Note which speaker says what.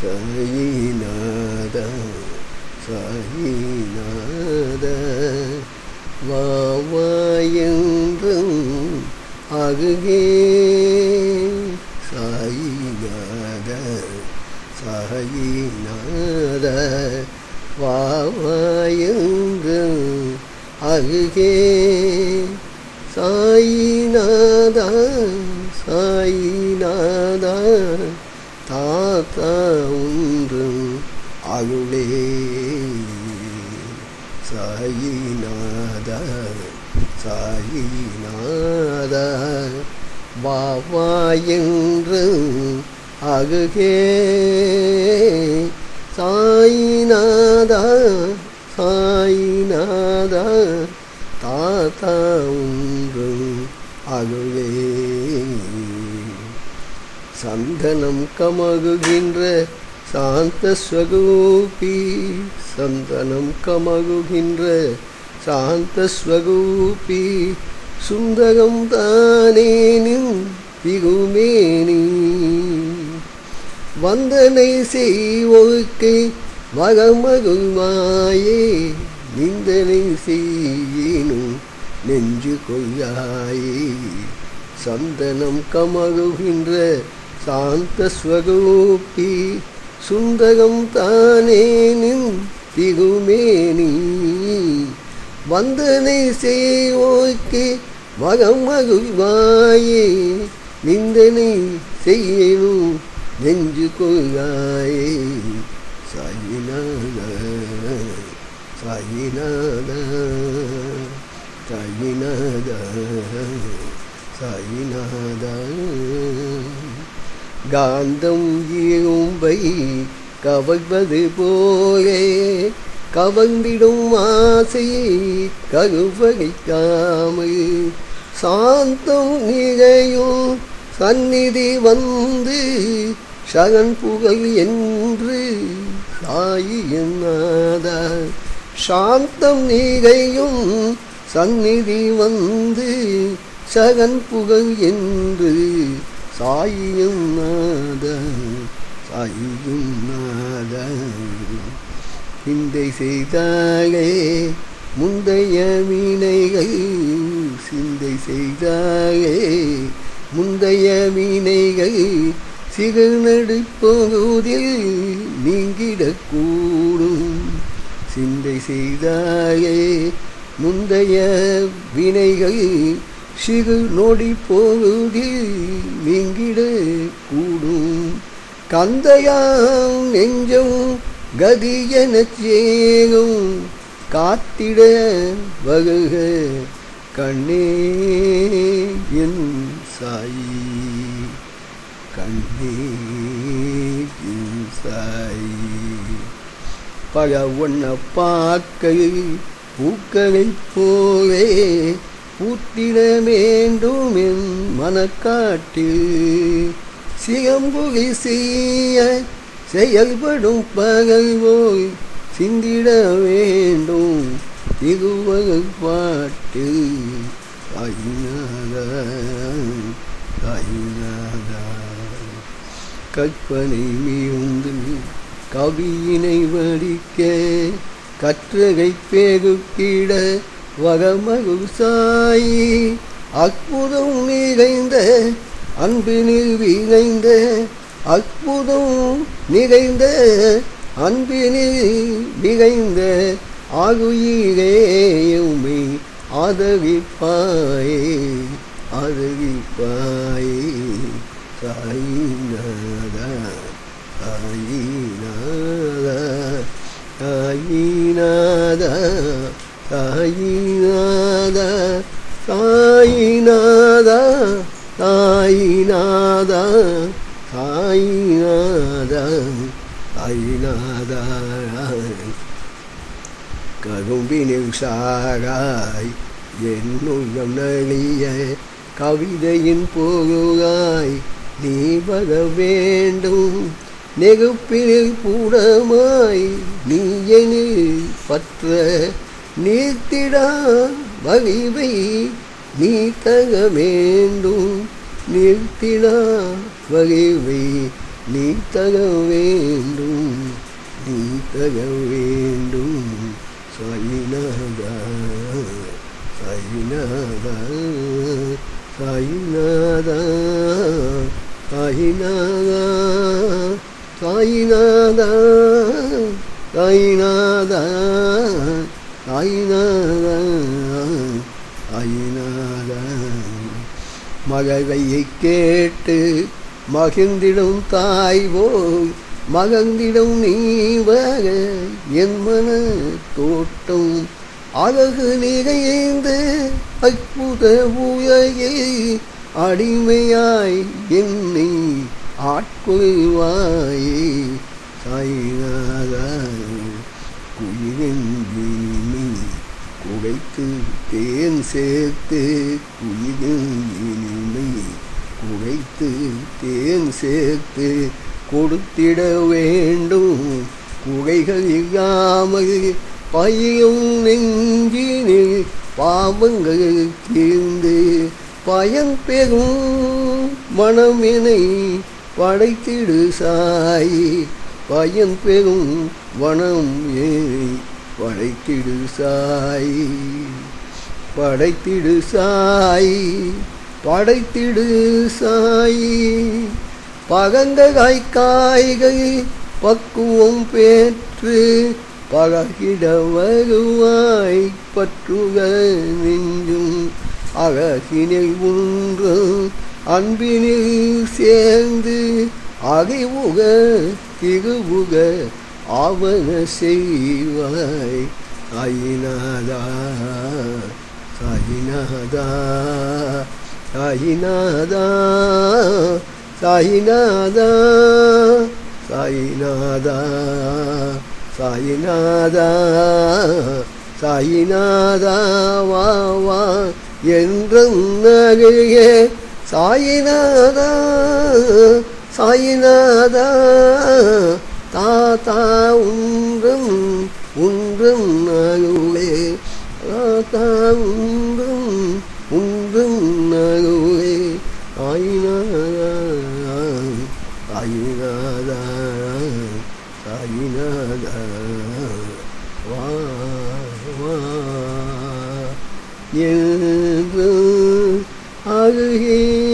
Speaker 1: சாயிநாத சாயிநாத வாவாயென்றும் அருகே. சாயிநாத சாயிநாத வாவாயென்றும் அருகே சாயிநாதா சாயிநாதா தாத்தா ஒன்றும் அருளே. சாயிநாதா சாயிநாதா பாபா என்று அருகே. சாயிநாதா சாயிநாதா தாத்தா ஒன்றும் அருளே. சந்தனம் கமகுகின்ற சாந்த ஸ்வகூபி சந்தனம் கமகுகின்ற சாந்த ஸ்வகூபி சுந்தகம் தானேனும் பிகுமேனி. வந்தனை செய்வோக்கை மகமகுமாயே நிந்தனை செய்யினும் நெஞ்சு கொய்யாயே. சந்தனம் கமகுகின்ற சாந்த ஸ்வகூபி சுந்தரம் தானேனின் திகுமேனி. வந்தனை செய்வோய்க்கு மகமகுவாயே நிந்தனை செய்யணும் நெஞ்சு கொள்ளாயே சாயிநாத சாயிநாத சாயிநாத சாயிநாத காந்தம் இரும்பை கவர்வது போலே கவர்ந்திடும் ஆசை கருவழிக்காமல் சாந்தம் நிறையும் சந்நிதி வந்து சரண் புகழ் என்று சாயியநாத சாந்தம் நீகையும் சந்நிதி வந்து சகன் புகழ் என்று சாயியும் நாத சாயியும் நாத சிந்தை செய்தாலே முந்தைய வீணைகள் சிந்தை செய்தாலே முந்தைய வீணைகள் சிறு நடுப்பகுதில் நீங்கிடக்கூடும். சிந்தை செய்தாயே முந்தைய வினைகள் சிறு நொடி போகுதி நீங்கிடக்கூடும். கந்தையாம் நெஞ்சம் கதி எனச் சேரும். காத்திட வகுக கண்ணே என் சாயி. கண்ணே என் சாயி பக ஒன்ன பார்க்க பூக்களை போலே பூத்திட வேண்டும் என் மனக்காட்டில் சிகம்புகை செய்ய செயல்படும் பகல் போய் சிந்திட வேண்டும் திருவகல் பாட்டு தாயினாத ஐநாதா கற்பனை மீந்து கவியினை வடிக்க கற்றகை பேகுக்கிட வகமகு சாயி அற்புதம் நிறைந்த அன்பினில் விளைந்த அற்புதம் நிறைந்த அன்பினில் மிகைந்த ஆகுயிரேயுமை ஆதரிப்பாயே ஆதரிப்பாயே. சாயிநாத சாயிநாத சாயிநாத சாயிநாத சாயிநாத சாயிநாத கரும்பினு சாராய் என்னும் நளிய கவிதையின் போகுகாய் நீவக வேண்டும். நெகுப்பினில் பூடமாய் நீயனில் பற்ற நீத்திடா வலிவை. நீ தக வேண்டும். நிறுத்திடா வலிவை. நீ தக வேண்டும். நீ தக வேண்டும். சாயினாதா சாயினாதா சாயினாதா சாயிநாதா சாயிநாதா சாயிநாதா சாயிநாதா சாயிநாதா மகவையை கேட்டு மகிழ்ந்திடும் தாய் போய் மகந்திடம் நீவக என் மன தோட்டம் அழகு நிறைந்த அற்புத உலகை அடிமையாய் என்னை ஆட்கொள்வாயே. சாய்நாதா குயிலின் குடைத்து தேன் சேர்த்து குயிலின் இனிமை குடைத்து தேன் சேர்த்து கொடுத்திட வேண்டும். குகைகள் இல்லாமல் பையும் நெஞ்சினில் பாவங்கள் தீர்ந்து பயன்பெறும் மனமினை படைத்திடு சாய். பயன்பெறும் வனம் ஏனை படைத்திடு சாய். படைத்திடு சாய். படைத்திடு சாய். பகந்தகாய் காய்கள் பக்குவம் பேற்று பழகிட வருவாய். பற்றுக நெஞ்சும் அழகினை ஒன்று அன்பினில் சேர்ந்து அறிவுக திருவுக ஆவன செய்வாய். ஐநாதா சாயிநாதா சாயிநாதா சாயிநாதா சாயிநாதா சாயிநாதா சாயிநாதா வா வா என்றும் நகுக சாயிநாதா சாயிநாதா தாத்தா ஒன்றும் ஒன்றும் நகுவே தாத்தா ஒன்றும் ஒன்றும் நகுவே ஆயினாதா ஆயினாதா ஆயினாதா வா வா. Yeah, I'll